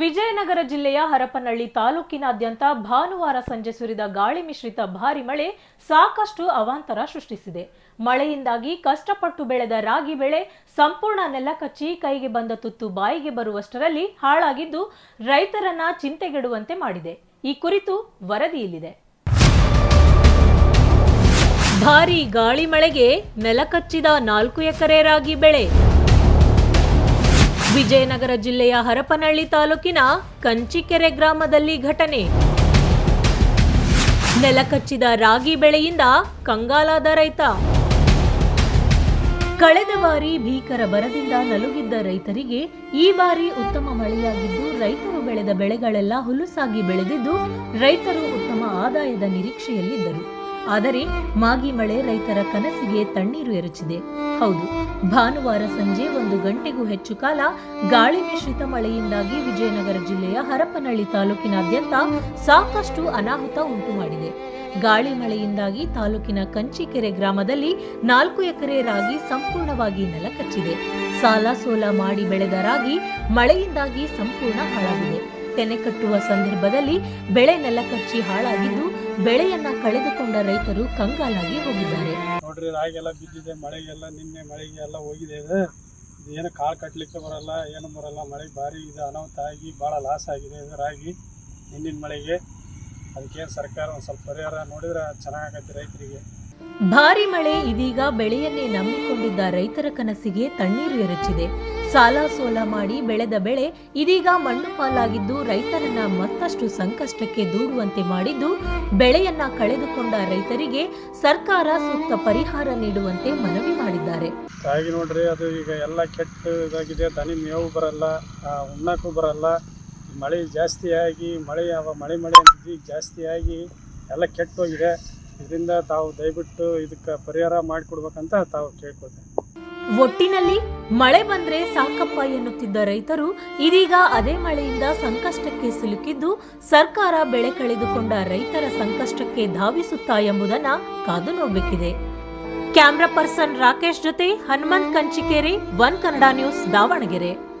ವಿಜಯನಗರ ಜಿಲ್ಲೆಯ ಹರಪನಹಳ್ಳಿ ತಾಲೂಕಿನಾದ್ಯಂತ ಭಾನುವಾರ ಸಂಜೆ ಸುರಿದ ಗಾಳಿ ಮಿಶ್ರಿತ ಭಾರಿ ಮಳೆ ಸಾಕಷ್ಟು ಅವಾಂತರ ಸೃಷ್ಟಿಸಿದೆ. ಮಳೆಯಿಂದಾಗಿ ಕಷ್ಟಪಟ್ಟು ಬೆಳೆದ ರಾಗಿ ಬೆಳೆ ಸಂಪೂರ್ಣ ನೆಲ ಕಚ್ಚಿ ಕೈಗೆ ಬಂದ ತುತ್ತು ಬಾಯಿಗೆ ಬರುವಷ್ಟರಲ್ಲಿ ಹಾಳಾಗಿದ್ದು ರೈತರನ್ನ ಚಿಂತೆಗೆಡುವಂತೆ ಮಾಡಿದೆ. ಈ ಕುರಿತು ವರದಿ ಇಲ್ಲಿದೆ ಭಾರಿ ಗಾಳಿ ಮಳೆಗೆ ನೆಲಕಚ್ಚಿದ ನಾಲ್ಕು ಎಕರೆ ರಾಗಿ ಬೆಳೆ ವಿಜಯನಗರ ಜಿಲ್ಲೆಯ ಹರಪನಹಳ್ಳಿ ತಾಲೂಕಿನ ಕಂಚಿಕೆರೆ ಗ್ರಾಮದಲ್ಲಿ ಘಟನೆ. ನೆಲಕಚ್ಚಿದ ರಾಗಿ ಬೆಳೆಯಿಂದ ಕಂಗಾಲಾದ ರೈತ. ಕಳೆದ ಬಾರಿ ಭೀಕರ ಬರದಿಂದ ನಲುಗಿದ್ದ ರೈತರಿಗೆ ಈ ಬಾರಿ ಉತ್ತಮ ಮಳೆಯಾಗಿದ್ದು, ರೈತರು ಬೆಳೆದ ಬೆಳೆಗಳೆಲ್ಲ ಹುಲುಸಾಗಿ ಬೆಳೆದಿದ್ದು, ರೈತರು ಉತ್ತಮ ಆದಾಯದ ನಿರೀಕ್ಷೆಯಲ್ಲಿದ್ದರು. ಆದರೆ ಮಾಗಿ ಮಳೆ ರೈತರ ಕನಸಿಗೆ ತಣ್ಣೀರು ಎರಚಿದೆ. ಹೌದು, ಭಾನುವಾರ ಸಂಜೆ ಒಂದು ಗಂಟೆಗೂ ಹೆಚ್ಚು ಕಾಲ ಗಾಳಿ ಮಿಶ್ರಿತ ಮಳೆಯಿಂದಾಗಿ ವಿಜಯನಗರ ಜಿಲ್ಲೆಯ ಹರಪನಹಳ್ಳಿ ತಾಲೂಕಿನಾದ್ಯಂತ ಸಾಕಷ್ಟು ಅನಾಹುತ ಉಂಟು ಮಾಡಿದೆ. ಗಾಳಿ ಮಳೆಯಿಂದಾಗಿ ತಾಲೂಕಿನ ಕಂಚಿಕೆರೆ ಗ್ರಾಮದಲ್ಲಿ ನಾಲ್ಕು ಎಕರೆ ರಾಗಿ ಸಂಪೂರ್ಣವಾಗಿ ನೆಲಕಚ್ಚಿದೆ. ಸಾಲ ಸೋಲ ಮಾಡಿ ಬೆಳೆದ ರಾಗಿ ಮಳೆಯಿಂದಾಗಿ ಸಂಪೂರ್ಣ ಹಾಳಾಗಿದೆ. ತೆನೆ ಕಟ್ಟುವ ಸಂದರ್ಭದಲ್ಲಿ ಬೆಳೆ ನೆಲಕಚ್ಚಿ ಹಾಳಾಗಿದ್ದು ಬೆಳೆಯನ್ನ ಕಳೆದುಕೊಂಡ ರೈತರು ಕಂಗಾಲಾಗಿ ಹೋಗಿದ್ದಾರೆ. ನೋಡ್ರಿ ರಾಗೆಲ್ಲ ಬಿದ್ದಿದೆ ಮಳೆಗೆಲ್ಲ ನಿನ್ನೆ ಮಳೆಗೆ ಎಲ್ಲ ಹೋಗಿದೆ. ಇದು ಏನು ಕಾಳು ಕಟ್ಟಲಿಕ್ಕೆ ಬರಲ್ಲ ಏನು ಬರಲ್ಲ. ಮಳೆ ಭಾರಿ ಇದು ಅನಾಹುತ ಆಗಿ ಭಾಳ ಲಾಸ್ ಆಗಿದೆ ಇದು ರಾಗಿ ನಿನ್ನಿನ ಮಳೆಗೆ. ಅದಕ್ಕೆ ಸರ್ಕಾರ ಒಂದು ಸ್ವಲ್ಪ ಪರಿಹಾರ ನೋಡಿದ್ರೆ ಚೆನ್ನಾಗತ್ತೆ ರೈತರಿಗೆ. ಭಾರಿ ಮಳೆ ಇದೀಗ ಬೆಳೆಯನ್ನೇ ನಂಬಿಕೊಂಡಿದ್ದ ರೈತರ ಕನಸಿಗೆ ತಣ್ಣೀರು ಎರಚಿದೆ. ಸಾಲ ಸೋಲ ಮಾಡಿ ಬೆಳೆದ ಬೆಳೆ ಇದೀಗ ಮಣ್ಣು ಪಾಲಾಗಿದ್ದು ರೈತರನ್ನ ಮತ್ತಷ್ಟು ಸಂಕಷ್ಟಕ್ಕೆ ದೂಡುವಂತೆ ಮಾಡಿದ್ದು, ಬೆಳೆಯನ್ನ ಕಳೆದುಕೊಂಡ ರೈತರಿಗೆ ಸರ್ಕಾರ ಸೂಕ್ತ ಪರಿಹಾರ ನೀಡುವಂತೆ ಮನವಿ ಮಾಡಿದ್ದಾರೆ. ಹಾಗೆ ನೋಡ್ರಿ, ಅದು ಈಗ ಎಲ್ಲ ಕೆಟ್ಟು ಇದಾಗಿದೆ. ದನಿ ಮೇವು ಬರಲ್ಲ ಉಣ್ಣಕ್ಕೂ ಬರಲ್ಲ. ಮಳೆ ಜಾಸ್ತಿ ಆಗಿ, ಮಳೆ ಮಳೆ ಮಳೆ ಅಂತಿದ್ವಿ, ಜಾಸ್ತಿ ಆಗಿ ಎಲ್ಲ ಕೆಟ್ಟೋಗಿದೆ. ಇದರಿಂದ ತಾವು ದಯವಿಟ್ಟು ಇದಕ್ಕೆ ಪರಿಹಾರ ಮಾಡಿಕೊಡ್ಬೇಕಂತ ತಾವು ಕೇಳ್ಕೊಳ್ತೇವೆ. ಒಟ್ಟಿನಲ್ಲಿ ಮಳೆ ಬಂದ್ರೆ ಸಾಕಪ್ಪ ಎನ್ನುತ್ತಿದ್ದ ರೈತರು ಇದೀಗ ಅದೇ ಮಳೆಯಿಂದ ಸಂಕಷ್ಟಕ್ಕೆ ಸಿಲುಕಿದ್ದು ಸರ್ಕಾರ ಬೆಳೆ ಕಳೆದುಕೊಂಡ ರೈತರ ಸಂಕಷ್ಟಕ್ಕೆ ಧಾವಿಸುತ್ತಾ ಎಂಬುದನ್ನ ಕಾದು ನೋಡಬೇಕಿದೆ. ಕ್ಯಾಮ್ರಾ ಪರ್ಸನ್ ರಾಕೇಶ್ ಜೊತೆ ಹನುಮಂತ್ ಕಂಚಿಕೇರಿ ಒನ್ ಕನ್ನಡ ನ್ಯೂಸ್, ದಾವಣಗೆರೆ.